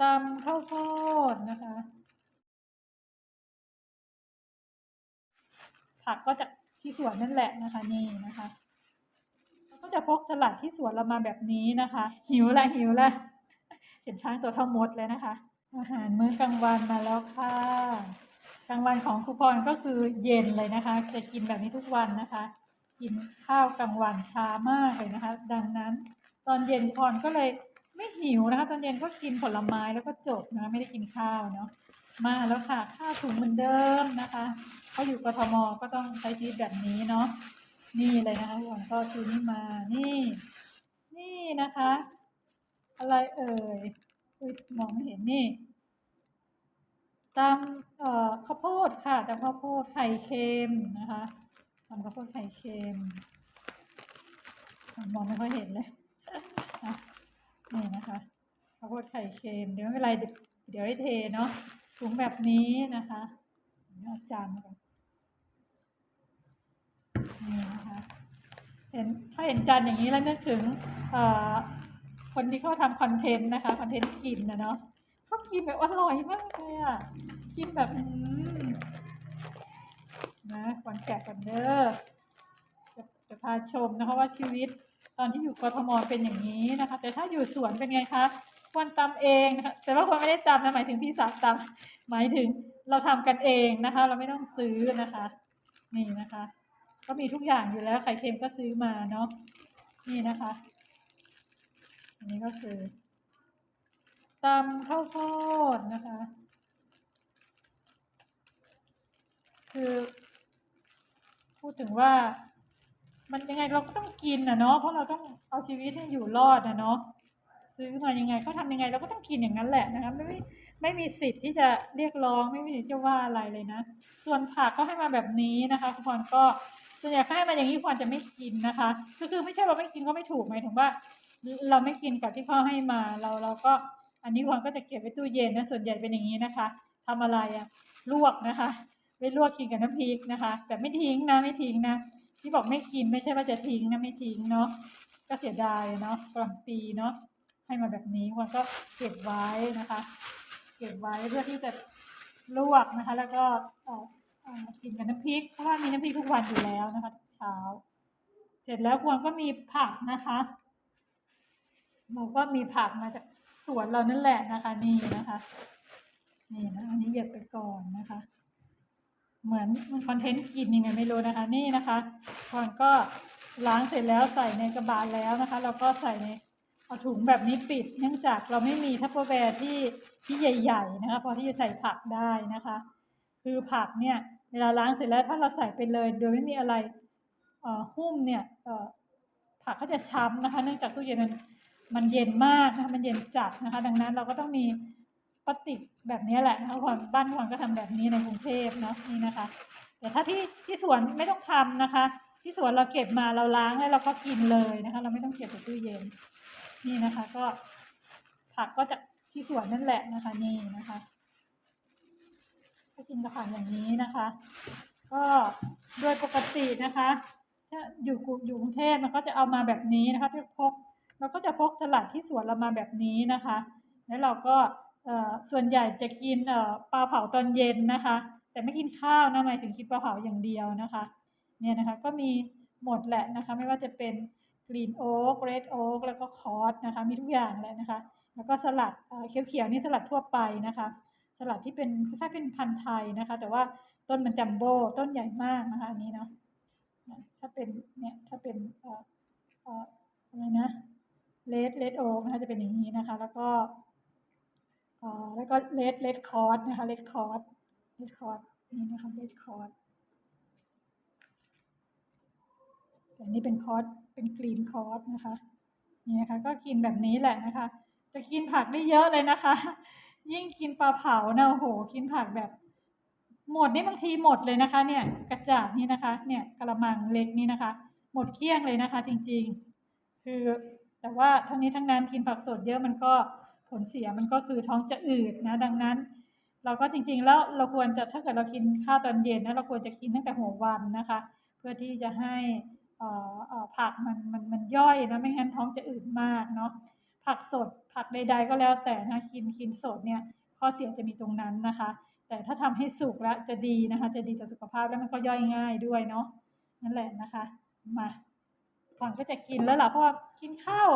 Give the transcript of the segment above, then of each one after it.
ตำข้าวโพดนะคะ ผักก็จากที่สวนนั่นแหละนะคะนี่นะคะก็จะพกสลัดที่สวนเรามาแบบนี้นะคะ หิวละหิวละเห็นช้างตัวเท่ามดเลยนะคะ อาหารมื้อกลางวันมาแล้วค่ะกลางวันของครูพรก็คือเย็นเลยนะคะจะกินแบบนี้ทุกวันนะคะ กินข้าวกลางวันช้ามากเลยนะคะ ดังนั้น ตอนเย็นครูพรก็เลย ไม่หิวนะคะตอนเย็นก็กินผลไม้แล้วก็จบนะไม่ได้กินข้าวเนาะมาแล้วค่ะข้าวถุงเหมือนเดิมนะคะเขาอยู่กทมก็ต้องใช้ชีวิตแบบนี้เนาะนี่เลยนะคะครูพรก็ซื้อนี่มานี่ นี่นะคะ อะไรเอ่ยอุ๊ยมองไม่เห็นนี่ตำเอ่อข้าวโพดค่ะตำข้าวโพดไข่เค็มนะคะตำข้าวโพดไข่เค็มมองไม่ค่อยเห็นเลยอะ นี่นะคะข้าวโพดไข่เค็มเดี๋ยวไม่เป็นไรเดี๋ยวให้เทเนาะถุงแบบนี้นะคะเอาจานมาก่อนนี่นะคะเห็นถ้าเห็นจานอย่างนี้แล้วนึกถึงเอ่อคนที่เขาทำคอนเทนต์นะคะคอนเทนต์กินนะเนาะเขากินแบบอร่อยมากเลยอะกินแบบอืมนะก่อนแกะกันเด้อจะพาชมนะคะว่าชีวิต ตอนที่อยู่กทมเป็นอย่างนี้นะคะ แต่ถ้าอยู่สวนเป็นไงคะควรตำเองนะคะแต่ว่าควรไม่ได้ตำนะหมายถึงพี่สาวตำหมายถึงเราทำกันเองนะคะ เราไม่ต้องซื้อนะคะ นี่นะคะ ก็มีทุกอย่างอยู่แล้วไข่เค็มก็ซื้อมาเนาะนี่นะคะ อันนี้ก็คือตำข้าวโพดนะคะ คือ พูดถึงว่า มันยังไงเราก็ต้องกินนะเนาะเพราะเราต้องเอาชีวิตให้อยู่รอดนะเนาะซื้อมายังไงเขาทำยังไงเราก็ต้องกินอย่างนั้นแหละนะคะไม่ไม่ไม่มีสิทธิ์ที่จะเรียกร้องไม่มีสิทธิ์จะว่าอะไรเลยนะ ส่วนผักก็ให้มาแบบนี้นะคะคุณพรก็ส่วนใหญ่เขาให้มาอย่างนี้คุณพรจะไม่กินนะคะก็คือไม่ใช่ว่าไม่กินก็ไม่ถูกหมายถึงว่า เราไม่กินกับที่เขาให้มาเราเราก็อันนี้คุณพรก็จะเก็บไว้ตู้เย็นนะส่วนใหญ่เป็นอย่างนี้นะคะทำอะไรอะลวกนะคะไว้ลวกกินกับน้ำพริกนะคะ แต่ไม่ทิ้งนะไม่ทิ้งนะ ที่บอกไม่กินไม่ใช่ว่าจะทิ้งนะไม่ทิ้งเนาะก็เสียดายเนาะกลางปีเนาะให้มาแบบนี้คุณก็เก็บไว้นะคะ เก็บไว้เพื่อที่จะลวกนะคะ แล้วก็เอ่อกินกับน้ำพริกเพราะว่ามีน้ำพริกทุกวันอยู่แล้วนะคะทุกเช้า เสร็จแล้วควรก็มีผักนะคะเราก็มีผักมาจากสวนเรานั่นแหละนะคะ นี่นะคะ นี่นะอันนี้เหยียบไปก่อนนะคะ เหมือนมันคอนเทนต์กินยังไงไม่รู้นะคะ นี่นะคะควรก็ล้างเสร็จแล้วใส่ในกระบาลแล้วนะคะเราก็ใส่ในเอาถุงแบบนี้ปิด เนื่องจากเราไม่มีทัพเปอร์แวร์ที่ที่ใหญ่ ๆ นะคะ พอที่จะใส่ผักได้นะคะ คือผักเนี่ยเวลาล้างเสร็จแล้วถ้าเราใส่ไปเลย โดยไม่มีอะไรเอ่อหุ้มเนี่ยเอ่อผักก็จะช้ำนะคะ เนื่องจากตู้เย็นมันมันเย็นมากนะคะมันเย็นจัดนะคะ ดังนั้นเราก็ต้องมี พลาสติกแบบนี้แหละนะคะความบ้านความก็ทำแบบนี้ในกรุงเทพเนาะนี่นะคะ แต่ถ้าที่ที่สวนไม่ต้องทำนะคะ ที่สวนเราเก็บมาเราล้างแล้วเราก็กินเลยนะคะ เราไม่ต้องเก็บใส่ตู้เย็น นี่นะคะ ก็ผักก็จากที่สวนนั่นแหละนะคะนี่นะคะก็กินกับผักอย่างนี้นะคะ ก็โดยปกตินะคะถ้าอยู่กรุอยู่กรุงเทพมันก็จะเอามาแบบนี้นะคะที่พกเราก็จะพกสลัดที่สวนเรามาแบบนี้นะคะ แล้วเราก็ ส่วนใหญ่จะกินปลาเผาตอนเย็นนะคะ แต่ไม่กินข้าวนะหมายถึงกินปลาเผาอย่างเดียวนะคะเนี่ยนะคะก็มีหมดแหละนะคะไม่ว่าจะเป็นกรีนโอ๊กเรดโอ๊กแล้วก็คอร์สนะคะมีทุกอย่างเลยนะคะ แล้วก็สลัดเเขียวๆนี่สลัดทั่วไปนะคะ สลัดที่เป็นคล้ายๆเป็นพันธุ์ไทยนะคะ แต่ว่าต้นมันจัมโบ้ต้นใหญ่มากนะคะอันนี้เนาะถ้าเป็นเนี่ยถ้าเป็นอออะไรนะเลดเลดโอ๊กนะคะจะเป็นอย่างนี้นะคะ แล้วก็ แล้วก็เลดเลดคอร์สนะคะเลดคอร์สเลดคอร์สนี่นะคะเลดคอร์สแต่นี่เป็นคอร์สเป็นกรีนคอร์สนะคะนี่นะคะ ก็กินแบบนี้แหละนะคะ จะกินผักได้เยอะเลยนะคะ ยิ่งกินปลาเผานะโอ้โห กินผักแบบ หมดนี่บางทีหมดเลยนะคะ เนี่ย กระจาดนี่นะคะ เนี่ยกระมังเล็กนี่นะคะ หมดเกลี้ยงเลยนะคะ จริง ๆ คือแต่ว่าทั้งนี้ทั้งนั้นกินผักสดเยอะมันก็ ผลเสียมันก็คือท้องจะอืดนะ ดังนั้น เราก็จริงๆ แล้วเราควรจะถ้าเกิดเรากินข้าวตอนเย็นนะเราควรจะกินตั้งแต่หัววันนะคะ เพื่อที่จะให้ผักมันมันมันย่อยนะไม่งั้นท้องจะอืดมากเนาะผักสดผักใด ๆ ก็แล้วแต่นะกินกินสดเนี่ยข้อเสียจะมีตรงนั้นนะคะ แต่ถ้าทำให้สุกแล้วจะดีนะคะ จะดีต่อสุขภาพแล้วมันก็ย่อยง่ายด้วยเนาะนั่นแหละนะคะ มาก่อนก็จะกินแล้วล่ะเพราะว่ากินข้าว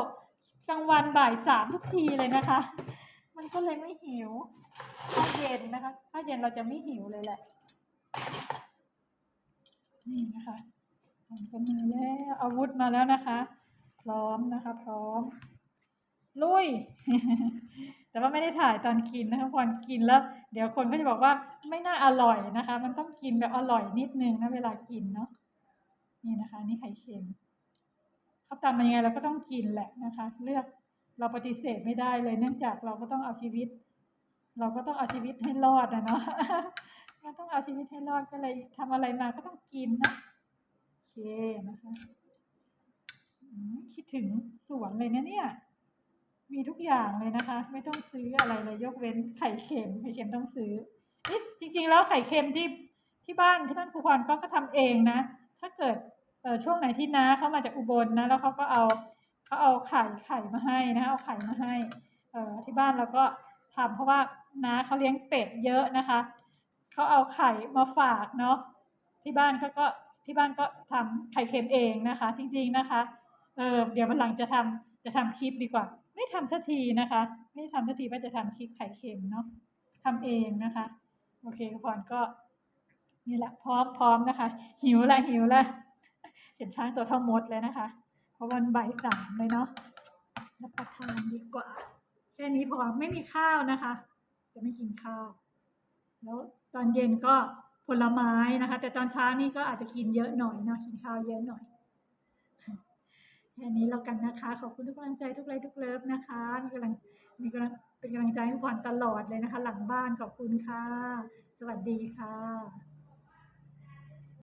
กลางวันบ่ายสามทุกทีเลยนะคะ มันก็เลยไม่หิวข้าวเย็นนะคะข้าวเย็นเราจะไม่หิวเลยแหละ นี่นะคะมันก็มาแล้วอาวุธมาแล้วนะคะ พร้อมนะคะ พร้อม ลุย แต่ว่าไม่ได้ถ่ายตอนกินนะคะก่อนกินแล้ว เดี๋ยวคนก็จะบอกว่าไม่น่าอร่อยนะคะ มันต้องกินแบบอร่อยนิดนึงนะเวลากินเนาะนี่นะคะ นี่ไข่เค็ม เขาตามมายังไงเราก็ต้องกินแหละนะคะ เลือกเราปฏิเสธไม่ได้เลย เนื่องจากเราก็ต้องเอาชีวิต เราก็ต้องเอาชีวิตให้รอดนะเนาะก็ต้องเอาชีวิตให้รอดก็เลยทำอะไรมาก็ต้องกินนะโอเคนะคะคิดถึงสวนเลยนะเนี่ย มีทุกอย่างเลยนะคะ ไม่ต้องซื้ออะไรเลยยกเว้นไข่เค็มไข่เค็มต้องซื้อเอ๊ะจริง ๆ แล้วไข่เค็มที่ที่บ้านที่บ้านครูพรก็ก็ทำเองนะ ถ้าเกิด เออช่วงไหนที่น้าเขามาจากอุบลนะ แล้วเขาก็เอาเขาเอาไข่ไข่มาให้นะเอาไข่มาให้เออที่บ้านเราก็ทำเพราะว่าน้าเขาเลี้ยงเป็ดเยอะนะคะเขาเอาไข่มาฝากเนาะที่บ้านเขาก็ที่บ้านก็ทำไข่เค็มเองนะคะ จริง ๆนะคะเออเดี๋ยววันหลังจะทำจะทำคลิปดีกว่า ไม่ทำสักทีนะคะ ไม่ทำสักทีว่าจะทำคลิปไข่เค็มเนาะทำเองนะคะ โอเคก่อนก็นี่แหละพร้อมพร้อมนะคะ หิวละหิวละ เห็นช้างตัวเท่ามดเลยนะคะ เพราะวันบ่ายสามเลยเนาะรับประทานดีกว่า แค่นี้พอไม่มีข้าวนะคะ จะไม่กินข้าว แล้วตอนเย็นก็ผลไม้นะคะ แต่ตอนเช้านี่ก็อาจจะกินเยอะหน่อยเนาะกินข้าวเยอะหน่อยแค่นี้แล้วกันนะคะ ขอบคุณทุกกำลังใจทุกไลค์ทุกเลิฟนะคะมีกำลังมีกำลังเป็นกำลังใจให้ขวัญตลอดเลยนะคะ หลังบ้านขอบคุณค่ะ สวัสดีค่ะ